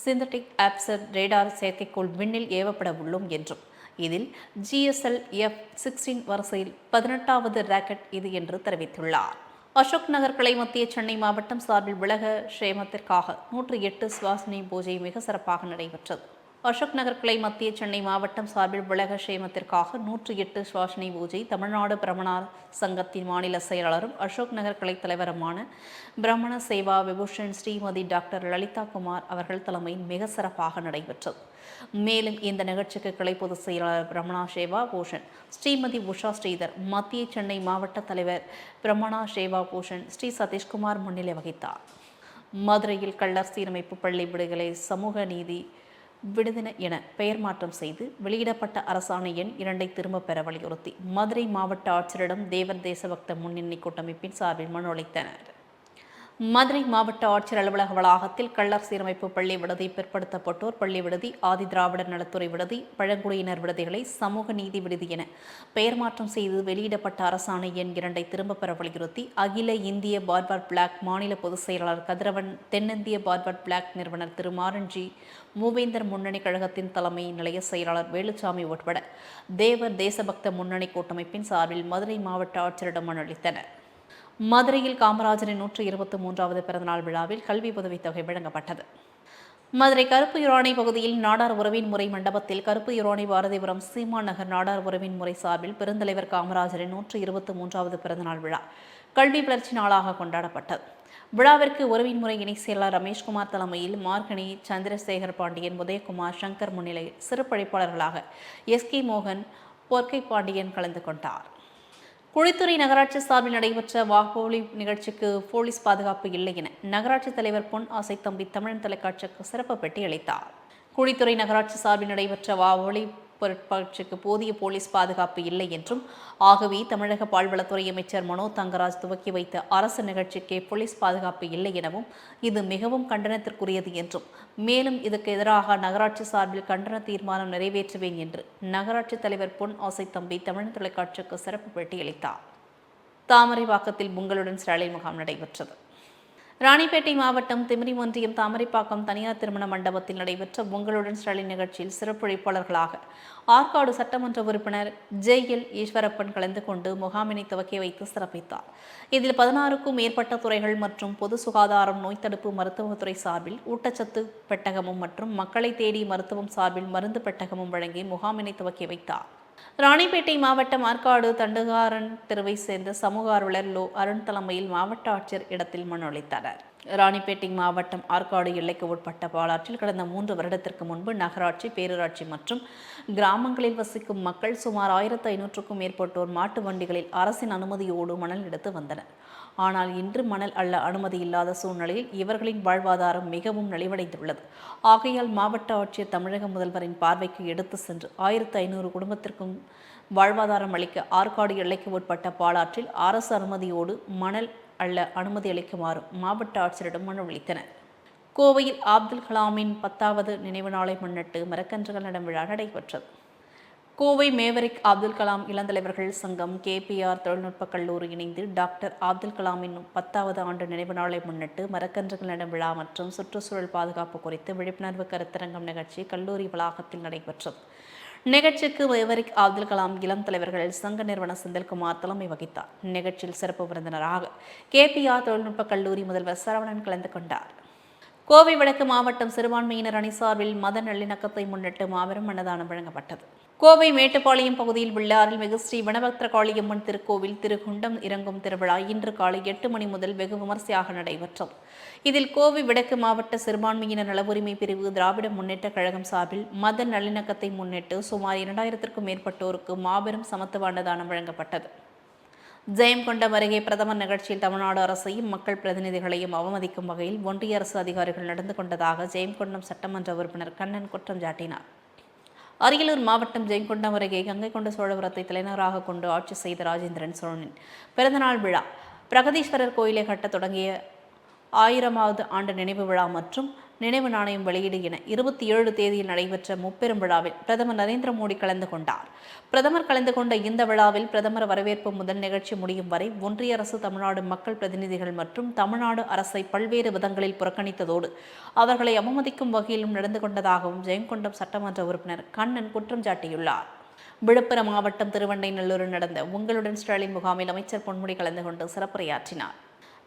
சிந்தட்டிக் ஆப்சர் ரேடார் செயற்கைக்கோள் விண்ணில் ஏவப்பட உள்ளோம் என்றும் இதில் ஜிஎஸ்எல் எஃப் சிக்ஸ்டீன் வரிசையில் பதினெட்டாவது ராக்கெட் இது என்று தெரிவித்துள்ளார். அசோக் நகர் கிளை மத்திய சென்னை மாவட்டம் சார்பில் உலக க்ஷேமத்திற்காக நூற்றி எட்டு சுவாசினி பூஜை மிக சிறப்பாக நடைபெற்றது. அசோக் நகர் கிளை மத்திய சென்னை மாவட்டம் சார்பில் உலக சேமத்திற்காக நூற்றி எட்டு சுவாசனை பூஜை தமிழ்நாடு பிரமணார் சங்கத்தின் மாநில செயலாளரும் அசோக் நகர் கிளை தலைவருமான பிரமண சேவா விபூஷன் ஸ்ரீமதி டாக்டர் லலிதா குமார் அவர்கள் தலைமையில் மிக சிறப்பாக நடைபெற்றது. மேலும் இந்த நிகழ்ச்சிக்கு கிளை பொதுச் செயலாளர் பிரமணா சேவா பூஷன் ஸ்ரீமதி உஷா ஸ்ரீதர் மத்திய சென்னை மாவட்ட தலைவர் பிரமணா சேவா பூஷன் ஸ்ரீ சதீஷ்குமார் முன்னிலை வகித்தார். மதுரையில் கள்ளர் சீரமைப்பு பள்ளி விடுதலை சமூக நீதி விடுதின என பெயர் மாற்றம் செய்து வெளியிடப்பட்ட அரசாணை எண் இரண்டை திரும்பப் பெற வலியுறுத்தி மதுரை மாவட்ட ஆட்சியரிடம் தேவர் தேசபக்த முன்னணி கூட்டமைப்பின் சார்பில் மனு அளித்தனர். மதுரை மாவட்ட ஆட்சியர் அலுவலக வளாகத்தில் கள்ளர் சீரமைப்பு பள்ளி விடுதி பிற்படுத்தப்பட்டோர் பள்ளி விடுதி ஆதி திராவிடர் நலத்துறை விடுதி பழங்குடியினர் விடுதிகளை சமூக நீதி விடுதி என பெயர் மாற்றம் செய்து வெளியிடப்பட்ட அரசாணை எண் இரண்டை திரும்பப் பெற வலியுறுத்தி அகில இந்திய பார்பர் பிளாக் மாநில பொதுச் செயலாளர் கதிரவன் தென்னிந்திய பார்பர் பிளாக் நிறுவனர் திரு மாரன்ஜி மூவேந்தர் முன்னணி கழகத்தின் தலைமை நிலைய செயலாளர் வேலுச்சாமி உட்பட தேவர் தேசபக்த முன்னணி கூட்டமைப்பின் சார்பில் மதுரை மாவட்ட ஆட்சியரிடம் மனு அளித்தனர். மதுரையில் காமராஜரின் நூற்றி இருபத்தி மூன்றாவது பிறந்தநாள் விழாவில் கல்வி உதவித்தொகை வழங்கப்பட்டது. மதுரை கருப்பு யுரானை பகுதியில் நாடார் உறவின் முறை மண்டபத்தில் கருப்பு யுரானை பாரதிபுரம் சீமா நகர் நாடார் உறவின் முறை சார்பில் பெருந்தலைவர் காமராஜரின் நூற்றி இருபத்தி மூன்றாவது பிறந்தநாள் விழா கல்வி வளர்ச்சி நாளாக கொண்டாடப்பட்டது. விழாவிற்கு உறவின் முறை இணை செயலாளர் ரமேஷ்குமார் தலைமையில் மார்கனி சந்திரசேகர் பாண்டியன் உதயகுமார் சங்கர் முன்னிலையில் சிறப்பழைப்பாளர்களாக எஸ் கே மோகன் பொற்கை பாண்டியன் கலந்து கொண்டார். குழித்துறை நகராட்சி சார்பில் நடைபெற்ற வாகோலி நிகழ்ச்சிக்கு போலீஸ் பாதுகாப்பு இல்லை என நகராட்சி தலைவர் பொன் ஆசை தம்பி தமிழன் தொலைக்காட்சிக்கு சிறப்பு பெட்டி அளித்தார். குழித்துறை நகராட்சி சார்பில் நடைபெற்ற வாவொலி பொருட்காட்சிக்கு போதிய போலீஸ் பாதுகாப்பு இல்லை என்றும் ஆகவே தமிழக பால்வளத்துறை அமைச்சர் மனோ தங்கராஜ் துவக்கி வைத்த அரசு நிகழ்ச்சிக்கே போலீஸ் பாதுகாப்பு இல்லை எனவும் இது மிகவும் கண்டனத்திற்குரியது என்றும் மேலும் இதற்கு எதிராக நகராட்சி சார்பில் கண்டன தீர்மானம் நிறைவேற்றுவேன் என்று நகராட்சி தலைவர் பொன் ஆசை தம்பி தமிழ் தொலைக்காட்சிக்கு சிறப்பு பேட்டியளித்தார். தாமரைவாக்கத்தில் உங்களுடன் ஸ்டாலின் முகாம் நடைபெற்றது. ராணிப்பேட்டை மாவட்டம் திமிரி ஒன்றியம் தாமரைப்பாக்கம் தனியார் திருமண மண்டபத்தில் நடைபெற்ற உங்களுடன் ஸ்டாலின் நிகழ்ச்சியில் சிறப்புழைப்பாளர்களாக ஆற்காடு சட்டமன்ற உறுப்பினர் ஜே எல் ஈஸ்வரப்பன் கலந்து கொண்டு முகாமினை துவக்கி வைத்து சிறப்பித்தார். இதில் பதினாறுக்கும் மேற்பட்ட துறைகள் மற்றும் பொது சுகாதாரம் நோய் தடுப்பு மருத்துவத்துறை சார்பில் ஊட்டச்சத்து பெட்டகமும் மற்றும் மக்களை தேடி மருத்துவம் சார்பில் மருந்து பெட்டகமும் வழங்கி முகாமினை துவக்கி வைத்தார். ராணிப்பேட்டை மாவட்டம் ஆற்காடு தண்டுகாரன் தெருவை சேர்ந்த சமூக ஆர்வலர் லோ அருண் தலைமையில் மாவட்ட ஆட்சியர் இடத்தில் மனுளித்தனர் ராணிப்பேட்டை மாவட்டம் ஆற்காடு எல்லைக்கு உட்பட்ட பாலாற்றில் கடந்த மூன்று வருடத்திற்கு முன்பு நகராட்சி பேரூராட்சி மற்றும் கிராமங்களில் வசிக்கும் மக்கள் சுமார் ஆயிரத்து ஐநூற்றுக்கும் மேற்பட்டோர் மாட்டு வண்டிகளில் அரசின் அனுமதியோடு மணல் எடுத்து வந்தனர். ஆனால் இன்று மணல் அள்ள அனுமதி இல்லாத சூழ்நிலையில் இவர்களின் வாழ்வாதாரம் மிகவும் நலிவடைந்துள்ளது. ஆகையால் மாவட்ட ஆட்சியர் தமிழக முதல்வரின் பார்வைக்கு எடுத்து சென்று ஆயிரத்து ஐநூறு குடும்பத்திற்கும் வாழ்வாதாரம் அளிக்க ஆற்காடு எல்லைக்கு உட்பட்ட பாலாற்றில் அரசு அனுமதியோடு மணல் அள்ள அனுமதி அளிக்குமாறு மாவட்ட ஆட்சியரிடம் மனு அளித்தனர். கோவையில் அப்துல் கலாமின் பத்தாவது நினைவு நாளை முன்னிட்டு மரக்கன்றுகள் நடும் விழா நடைபெற்றது. கோவை மேவரிக் அப்துல் கலாம் இளந்தலைவர்கள் சங்கம் கேபிஆர் தொழில்நுட்பக் கல்லூரி இணைந்து டாக்டர் அப்துல் கலாமின் பத்தாவது ஆண்டு நினைவு நாளை முன்னிட்டு மரக்கன்றுகள் நடும் விழா மற்றும் சுற்றுச்சூழல் பாதுகாப்பு குறித்து விழிப்புணர்வு கருத்தரங்கம் நிகழ்ச்சி கல்லூரி வளாகத்தில் நடைபெற்றது. நிகழ்ச்சிக்கு மேவரிக் அப்துல் கலாம் இளம் தலைவர்கள் சங்க நிறுவன செந்தில்குமார் தலைமை வகித்தார். நிகழ்ச்சியில் சிறப்பு விருந்தினராக கேபிஆர் தொழில்நுட்பக் கல்லூரி முதல்வர் சரவணன் கலந்து கொண்டார். கோவை வடக்கு மாவட்டம் சிறுபான்மையினர் அணி சார்பில் மத நல்லிணக்கத்தை முன்னிட்டு மாபெரும் அன்னதானம் வழங்கப்பட்டது. கோவை மேட்டுப்பாளையம் பகுதியில் உள்ள அருள்மிகு ஸ்ரீ வனபக்த காளியம்மன் திருக்கோவில் திருகுண்டம் இறங்கும் திருவிழா இன்று காலை எட்டு மணி முதல் வெகு விமர்சையாக நடைபெற்றது. இதில் கோவை வடக்கு மாவட்ட சிறுபான்மையினர் நல உரிமை பிரிவு திராவிட முன்னேற்ற கழகம் சார்பில் மத நல்லிணக்கத்தை முன்னிட்டு சுமார் இரண்டாயிரத்திற்கும் மேற்பட்டோருக்கு மாபெரும் சமத்துவ அன்னதானம் வழங்கப்பட்டது. ஜெயங்கொண்டம் அருகே பிரதமர் நிகழ்ச்சியில் தமிழ்நாடு அரசையும் மக்கள் பிரதிநிதிகளையும் அவமதிக்கும் வகையில் ஒன்றிய அரசு அதிகாரிகள் நடந்து கொண்டதாக ஜெயங்கொண்டம் சட்டமன்ற உறுப்பினர் கண்ணன் குற்றம் சாட்டினார். அரியலூர் மாவட்டம் ஜெயங்கொண்டம் அருகே கங்கை கொண்ட சோழபுரத்தை தலைநகராக கொண்டு ஆட்சி செய்த ராஜேந்திரன் சோழனின் பிறந்தநாள் விழா. பிரகதீஸ்வரர் கோயிலை கட்ட தொடங்கிய ஆயிரமாவது ஆண்டு நினைவு விழா மற்றும் நினைவு நாணயம் வெளியீடு என இருபத்தி ஏழு தேதியில் நடைபெற்ற முப்பெரும் விழாவில் பிரதமர் நரேந்திர மோடி கலந்து கொண்டார். பிரதமர் கலந்து கொண்ட இந்த விழாவில் பிரதமர் வரவேற்பு முதல் நிகழ்ச்சி முடியும் வரை ஒன்றிய அரசு தமிழ்நாடு மக்கள் பிரதிநிதிகள் மற்றும் தமிழ்நாடு அரசை பல்வேறு விதங்களில் புறக்கணித்ததோடு அவர்களை அவமதிக்கும் வகையிலும் நடந்து கொண்டதாகவும் ஜெயங்கொண்டம் சட்டமன்ற உறுப்பினர் கண்ணன் குற்றம் சாட்டியுள்ளார். விழுப்புரம் மாவட்டம் திருவண்டைநல்லூரில் நடந்த உங்களுடன் ஸ்டாலின் முகாமில் அமைச்சர் பொன்முடி கலந்து கொண்டு சிறப்புரையாற்றினார்.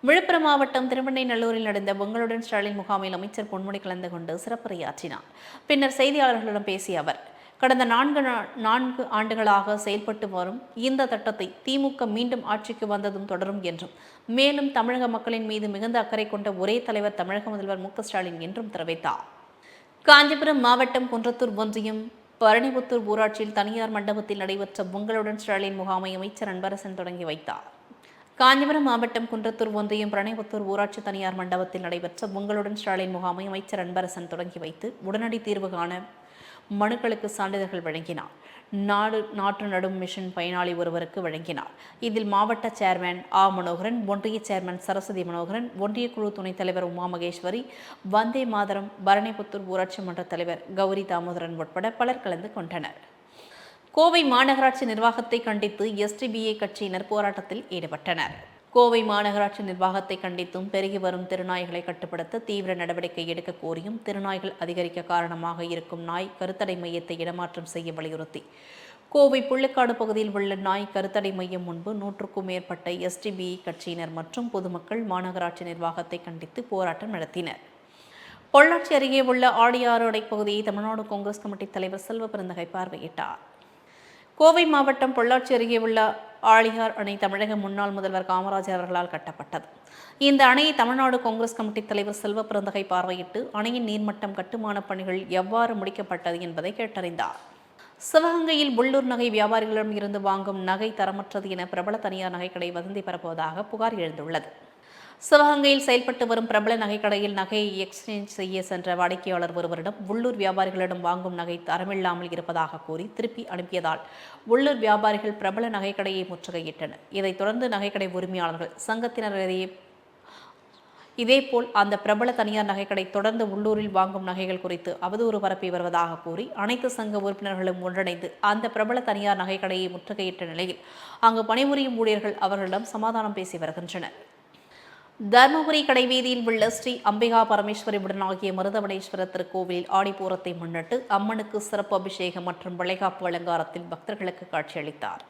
விழுப்புரம் மாவட்டம் திருவண்ணைநல்லூரில் நடந்த பொங்கலுடன் ஸ்டாலின் முகாமில் அமைச்சர் பொன்முடி கலந்து கொண்டு சிறப்புரையாற்றினார். பின்னர் செய்தியாளர்களிடம் பேசிய அவர் கடந்த நான்கு நா- நான்கு ஆண்டுகளாக செயல்பட்டு வரும் இந்த திட்டத்தை திமுக மீண்டும் ஆட்சிக்கு வந்ததும் தொடரும் என்றும் மேலும் தமிழக மக்களின் மீது மிகுந்த அக்கறை கொண்ட ஒரே தலைவர் தமிழக முதல்வர் மு ஸ்டாலின் என்றும் தெரிவித்தார். காஞ்சிபுரம் மாவட்டம் குன்றத்தூர் ஒன்றியம் பரணிபுத்தூர் ஊராட்சியில் தனியார் மண்டபத்தில் நடைபெற்ற பொங்கலுடன் ஸ்டாலின் முகாமை அமைச்சர் அன்பரசன் தொடங்கி வைத்தார். காஞ்சிபுரம் மாவட்டம் குன்றத்தூர் ஒன்றியம் பிரணயபுத்தூர் ஊராட்சி தனியார் மண்டபத்தில் நடைபெற்ற உங்களுடன் ஸ்டாலின் முகாமை அமைச்சர் அன்பரசன் தொடங்கி வைத்து உடனடி தீர்வு காண மனுக்களுக்கு சான்றிதழ்கள் வழங்கினார். நாடு நாற்று நடும் மிஷன் பயனாளி ஒருவருக்கு வழங்கினார். இதில் மாவட்ட சேர்மேன் ஆ. மனோகரன் ஒன்றிய சேர்மன் சரஸ்வதி மனோகரன் ஒன்றிய குழு துணைத் தலைவர் உமா மகேஸ்வரி வந்தே மாதரம் பரணிபுத்தூர் ஊராட்சி மன்ற தலைவர் கௌரி தாமோதரன் உட்பட பலர் கலந்து கொண்டனர். கோவை மாநகராட்சி நிர்வாகத்தை கண்டித்து எஸ்டிபிஐ கட்சியினர் போராட்டத்தில் ஈடுபட்டனர். கோவை மாநகராட்சி நிர்வாகத்தை கண்டித்தும் பெருகி வரும் திருநாய்களை கட்டுப்படுத்த தீவிர நடவடிக்கை எடுக்க கோரியும் திருநாய்கள் அதிகரிக்க காரணமாக இருக்கும் நாய் கருத்தடை மையத்தை இடமாற்றம் செய்ய வலியுறுத்தி. கோவை புள்ளிக்காடு பகுதியில் உள்ள நாய் கருத்தடை மையம் முன்பு நூற்றுக்கும் மேற்பட்ட எஸ்டிபிஐ கட்சியினர் மற்றும் பொதுமக்கள் மாநகராட்சி நிர்வாகத்தை கண்டித்து போராட்டம் நடத்தினர். பொள்ளாச்சி அருகே உள்ள ஆடியாறு அணை பகுதியை தமிழ்நாடு காங்கிரஸ் கமிட்டி தலைவர் செல்வ பெருந்தகை பார்வையிட்டார். கோவை மாவட்டம் பொள்ளாச்சி அருகே உள்ள ஆழியார் அணை தமிழக முன்னாள் முதல்வர் காமராஜர் அவர்களால் கட்டப்பட்டது. இந்த அணையை தமிழ்நாடு காங்கிரஸ் கமிட்டி தலைவர் செல்வ பிறந்தகை பார்வையிட்டு அணையின் நீர்மட்டம் கட்டுமானப் பணிகள் எவ்வாறு முடிக்கப்பட்டது என்பதை கேட்டறிந்தார். சிவகங்கையில் உள்ளூர் நகை வியாபாரிகளிடம் இருந்து வாங்கும் நகை தரமற்றது என பிரபல தனியார் நகைக்கடை வதந்தி பரப்புவதாக புகார் எழுந்துள்ளது. சிவகங்கையில் செயல்பட்டு வரும் பிரபல நகைக்கடையில் நகையை எக்ஸ்சேஞ்ச் செய்ய சென்ற வாடிக்கையாளர் ஒருவரிடம் உள்ளூர் வியாபாரிகளிடம் வாங்கும் நகை தரமில்லாமல் இருப்பதாக கூறி திருப்பி அனுப்பியதால் உள்ளூர் வியாபாரிகள் பிரபல நகைக்கடையை முற்றுகையிட்டனர். இதைத் தொடர்ந்து நகைக்கடை உரிமையாளர்கள் சங்கத்தினரிடையே இதேபோல் அந்த பிரபல தனியார் நகைக்கடை தொடர்ந்து உள்ளூரில் வாங்கும் நகைகள் குறித்து அவதூறு பரப்பி வருவதாக கூறி அனைத்து சங்க உறுப்பினர்களும் ஒன்றிணைந்து அந்த பிரபல தனியார் நகைக்கடையை முற்றுகையிட்ட நிலையில் அங்கு பணிபுரியும் ஊழியர்கள் அவர்களிடம் சமாதானம் பேசி வருகின்றனர். தர்மபுரி கடைவீதியில் உள்ள ஸ்ரீ அம்பிகா பரமேஸ்வரி உடனாகிய மருதவனேஸ்வரர் திருக்கோவிலில் ஆடிப்பூரத்தை முன்னிட்டு அம்மனுக்கு சிறப்பு அபிஷேகம் மற்றும் வளைகாப்பு அலங்காரத்தில் பக்தர்களுக்கு காட்சியளித்தார்.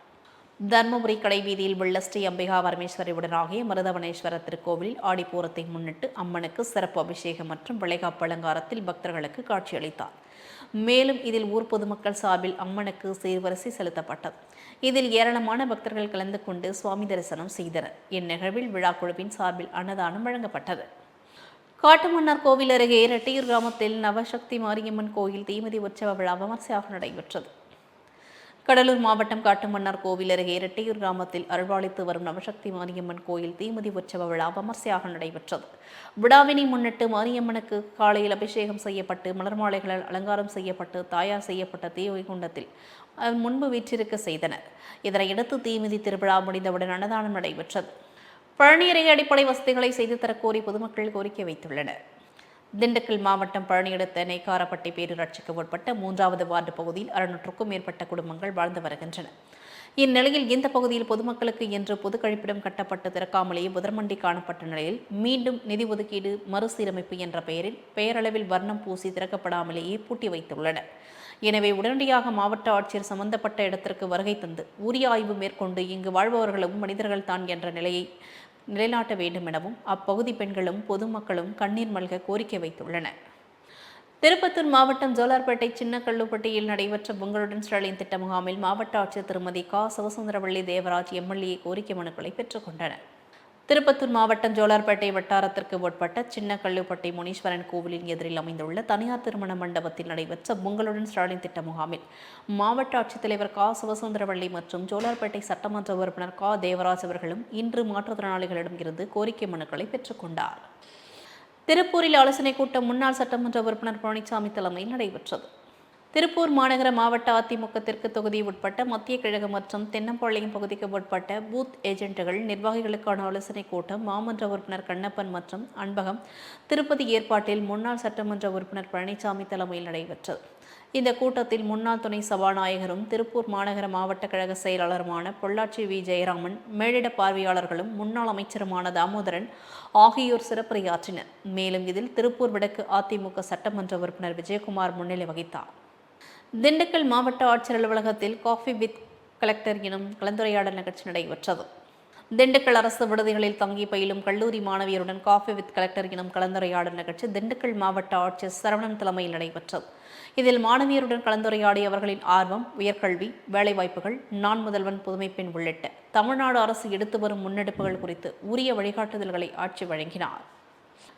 தர்மபுரி கடைவீதியில் உள்ள ஸ்ரீ அம்பிகா பரமேஸ்வரி உடனாகிய மருதவனேஸ்வரர் திருக்கோவிலில் ஆடிப்பூரத்தை முன்னிட்டு அம்மனுக்கு சிறப்பு அபிஷேகம் மற்றும் வளைகாப்பு அலங்காரத்தில் பக்தர்களுக்கு காட்சியளித்தார். மேலும் இதில் ஊர் பொதுமக்கள் சார்பில் அம்மனுக்கு சீர்வரிசை செலுத்தப்பட்டது. இதில் ஏராளமான பக்தர்கள் கலந்து கொண்டு சுவாமி தரிசனம் செய்தனர். இந்நிகழ்வில் விழா குழுவின் சார்பில் அன்னதானம் வழங்கப்பட்டது. காட்டுமன்னார் கோவில் அருகே இரட்டையூர் கிராமத்தில் நவசக்தி மாரியம்மன் கோயில் தீமதி உற்சவ விழா விமர்சையாக நடைபெற்றது. கடலூர் மாவட்டம் காட்டுமன்னார் கோவில் அருகே இரட்டையூர் கிராமத்தில் அருள்வாளித்து வரும் நவசக்தி மாரியம்மன் கோயில் தீமதி உற்சவ விழா விமர்சையாக நடைபெற்றது. விழாவினை முன்னிட்டு மாரியம்மனுக்கு காலையில் அபிஷேகம் செய்யப்பட்டு மலர் மாலைகளால் அலங்காரம் செய்யப்பட்டு தாயார் செய்யப்பட்ட தீவைகுண்டத்தில் முன்பு வீற்றிருக்க செய்தனர். இதனையடுத்து தீமிதி திருவிழா முடிந்தவுடன் அன்னதானம் நடைபெற்றது. பழனி அருகே அடிப்படை வசதிகளை செய்து தரக்கோரி பொதுமக்கள் கோரிக்கை வைத்துள்ளனர். திண்டுக்கல் மாவட்டம் பழனியடுத்த நெய்காரப்பட்டி பேரூராட்சிக்கு உட்பட்ட மூன்றாவது வார்டு பகுதியில் அறுநூற்றுக்கும் மேற்பட்ட குடும்பங்கள் வாழ்ந்து வருகின்றன. இந்நிலையில் இந்த பகுதியில் பொதுமக்களுக்கு என்று பொது கழிப்பிடம் கட்டப்பட்டு திறக்காமலேயே புதர்மண்டி காணப்பட்ட நிலையில் மீண்டும் நிதி ஒதுக்கீடு மறுசீரமைப்பு என்ற பெயரில் பெயரளவில் வர்ணம் பூசி திறக்கப்படாமலேயே பூட்டி வைத்துள்ளனர். எனவே உடனடியாக மாவட்ட ஆட்சியர் சம்பந்தப்பட்ட இடத்திற்கு வருகை தந்து உரிய ஆய்வு மேற்கொண்டு இங்கு வாழ்பவர்களும் மனிதர்கள் தான் என்ற நிலையை நிலைநாட்ட வேண்டும் எனவும் அப்பகுதி பெண்களும் பொதுமக்களும் கண்ணீர் மல்க கோரிக்கை வைத்துள்ளனர். திருப்பத்தூர் மாவட்டம் ஜோலார்பேட்டை சின்ன கல்லுப்பட்டியில் நடைபெற்ற பொங்கலுடன் ஸ்டாலின் திட்ட முகாமில் மாவட்ட ஆட்சியர் திருமதி கா. சிவசுந்தரவள்ளி தேவராஜ் எம்எல்ஏ கோரிக்கை மனுக்களை பெற்றுக்கொண்டனர் திருப்பத்தூர் மாவட்டம் ஜோலார்பேட்டை வட்டாரத்திற்கு உட்பட்ட சின்ன கல்லுப்பட்டை முனீஸ்வரன் கோவிலின் எதிரில் அமைந்துள்ள தனியார் திருமண மண்டபத்தில் நடைபெற்ற உங்களுடன் ஸ்டாலின் திட்ட முகாமில் மாவட்ட ஆட்சித்தலைவர் கா. சிவசுந்தரவள்ளி மற்றும் ஜோலார்பேட்டை சட்டமன்ற உறுப்பினர் கா. தேவராஜ் அவர்களும் இன்று மாற்றுத்திறனாளிகளிடம் இருந்து கோரிக்கை மனுக்களை பெற்றுக்கொண்டார் திருப்பூரில் ஆலோசனைக் கூட்டம் முன்னாள் சட்டமன்ற உறுப்பினர் பழனிசாமி தலைமையில் நடைபெற்றது. திருப்பூர் மாநகர மாவட்ட அதிமுக தெற்கு தொகுதி உட்பட்ட மத்திய கிழக்கு மற்றும் தென்னம்பாளையம் பகுதிக்கு உட்பட்ட பூத் ஏஜென்ட்டுகள் நிர்வாகிகளுக்கான ஆலோசனைக் கூட்டம் மாமன்ற உறுப்பினர் கண்ணப்பன் மற்றும் அன்பகம் திருப்பதி ஏற்பாட்டில் முன்னாள் சட்டமன்ற உறுப்பினர் பழனிசாமி தலைமையில் நடைபெற்றது. இந்த கூட்டத்தில் முன்னாள் துணை சபாநாயகரும் திருப்பூர் மாநகர மாவட்ட கழக செயலாளருமான பொள்ளாச்சி வி. ஜெயராமன் மேலிட பார்வையாளர்களும் முன்னாள் அமைச்சருமான தாமோதரன் ஆகியோர் சிறப்புரையாற்றினர். மேலும் இதில் திருப்பூர் வடக்கு அதிமுக சட்டமன்ற உறுப்பினர் விஜயகுமார் முன்னிலை வகித்தார். திண்டுக்கல் மாவட்ட ஆட்சியர் அலுவலகத்தில் காஃபி வித் கலெக்டர் எனும் கலந்துரையாடல் நிகழ்ச்சி நடைபெற்றது. திண்டுக்கல் அரசு விடுதிகளில் தங்கி பயிலும் கல்லூரி மாணவியருடன் காஃபி வித் கலெக்டர் எனும் கலந்துரையாடல் நிகழ்ச்சி திண்டுக்கல் மாவட்ட ஆட்சியர் சரவணன் தலைமையில் நடைபெற்றது. இதில் மாணவியருடன் கலந்துரையாடியவர்களின் ஆர்வம் உயர்கல்வி வேலைவாய்ப்புகள் நான் முதல்வன் புதுமைப்பெண் உள்ளிட்ட தமிழ்நாடு அரசு எடுத்து வரும் முன்னெடுப்புகள் குறித்து உரிய வழிகாட்டுதல்களை ஆட்சி வழங்கினார்.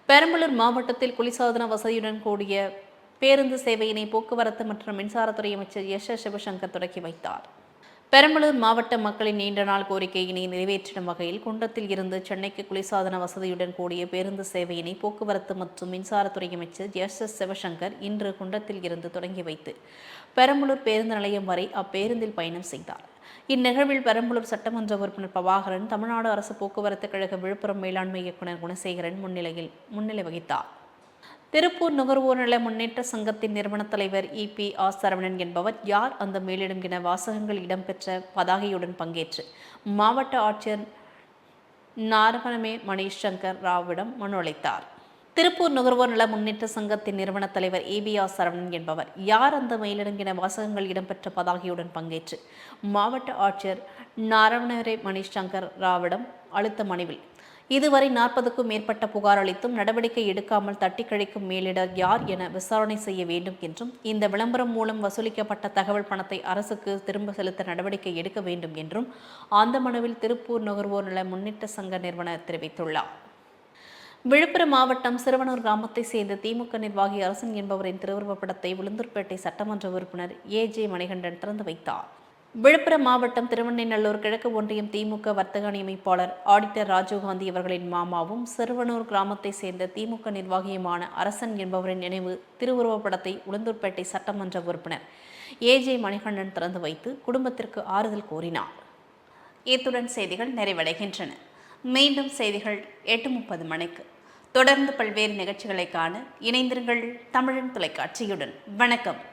பெரம்பலூர் மாவட்டத்தில் குளிர்சாதன வசதியுடன் கூடிய பேருந்து சேவையினை போக்குவரத்து மற்றும் மின்சாரத்துறை அமைச்சர் எஸ் எஸ் சிவசங்கர் தொடக்கி வைத்தார். பெரம்பலூர் மாவட்ட மக்களின் நீண்ட நாள் கோரிக்கையினை நிறைவேற்றிடும் வகையில் குன்றத்தில் இருந்து சென்னைக்கு குளிர்சாதன வசதியுடன் கூடிய பேருந்து சேவையினை போக்குவரத்து மற்றும் மின்சாரத்துறை அமைச்சர் எஸ் எஸ் சிவசங்கர் இன்று குன்றத்தில் இருந்து தொடங்கி வைத்து பெரம்பலூர் பேருந்து நிலையம் வரை அப்பேருந்தில் பயணம் செய்தார். இந்நிகழ்வில் பெரம்பலூர் சட்டமன்ற உறுப்பினர் பிரபாகரன் தமிழ்நாடு அரசு போக்குவரத்து கழக விழுப்புரம் மேலாண்மை இயக்குநர் குணசேகரன் முன்னிலையில் முன்னிலை வகித்தார். திருப்பூர் நுகர்வோர் நல முன்னேற்ற சங்கத்தின் நிறுவன தலைவர் இ பி ஆர் சரவணன் என்பவர் யார் அந்த மேலிடம் என வாசகங்கள் இடம்பெற்ற பதாகையுடன் பங்கேற்று மாவட்ட ஆட்சியர் நாரகணமே மணீஷ் சங்கர் ராவிடம் மனு அளித்தார். திருப்பூர் நுகர்வோர் நல முன்னேற்ற சங்கத்தின் நிறுவன தலைவர் ஏ பி சரவணன் என்பவர் யார் அந்த மேலிடம் என வாசகங்கள் இடம்பெற்ற பதாகையுடன் பங்கேற்று மாவட்ட ஆட்சியர் நாராயணரே மணிஷ் சங்கர் ராவிடம் அழுத்த மனைவில் இதுவரை நாற்பதுக்கும் மேற்பட்ட புகார் அளித்தும் நடவடிக்கை எடுக்காமல் தட்டி கழிக்கும் மேலிடர் யார் என விசாரணை செய்ய வேண்டும் என்றும் இந்த விளம்பரம் மூலம் வசூலிக்கப்பட்ட தகவல் பணத்தை அரசுக்கு திரும்ப செலுத்த நடவடிக்கை எடுக்க வேண்டும் என்றும் அந்த மனுவில் திருப்பூர் நுகர்வோர் நல முன்னேற்ற சங்க நிறுவனர் தெரிவித்துள்ளார். விழுப்புரம் மாவட்டம் சிறுவனூர் கிராமத்தை சேர்ந்த திமுக நிர்வாகி அரசன் என்பவரின் திருவுருவப்படத்தை உளுந்தூர்பேட்டை சட்டமன்ற உறுப்பினர் ஏ ஜே மணிகண்டன் திறந்து வைத்தார். விழுப்புரம் மாவட்டம் திருவண்ணைநல்லூர் கிழக்கு ஒன்றியம் திமுக வர்த்தக அமைப்பாளர் ஆடிட்டர் ராஜீவ்காந்தி அவர்களின் மாமாவும் சிறுவனூர் கிராமத்தை சேர்ந்த திமுக நிர்வாகியுமான அரசன் என்பவரின் நினைவு திருவுருவப்படத்தை உளுந்தூர்பேட்டை சட்டமன்ற உறுப்பினர் ஏஜே மணிகண்டன் திறந்து வைத்து குடும்பத்திற்கு ஆறுதல் கூறினார். இத்துடன் செய்திகள் நிறைவடைகின்றன. மீண்டும் செய்திகள் எட்டு முப்பது மணிக்கு. தொடர்ந்து பல்வேறு நிகழ்ச்சிகளை காண இணைந்திருங்கள் தமிழன் தொலைக்காட்சியுடன். வணக்கம்.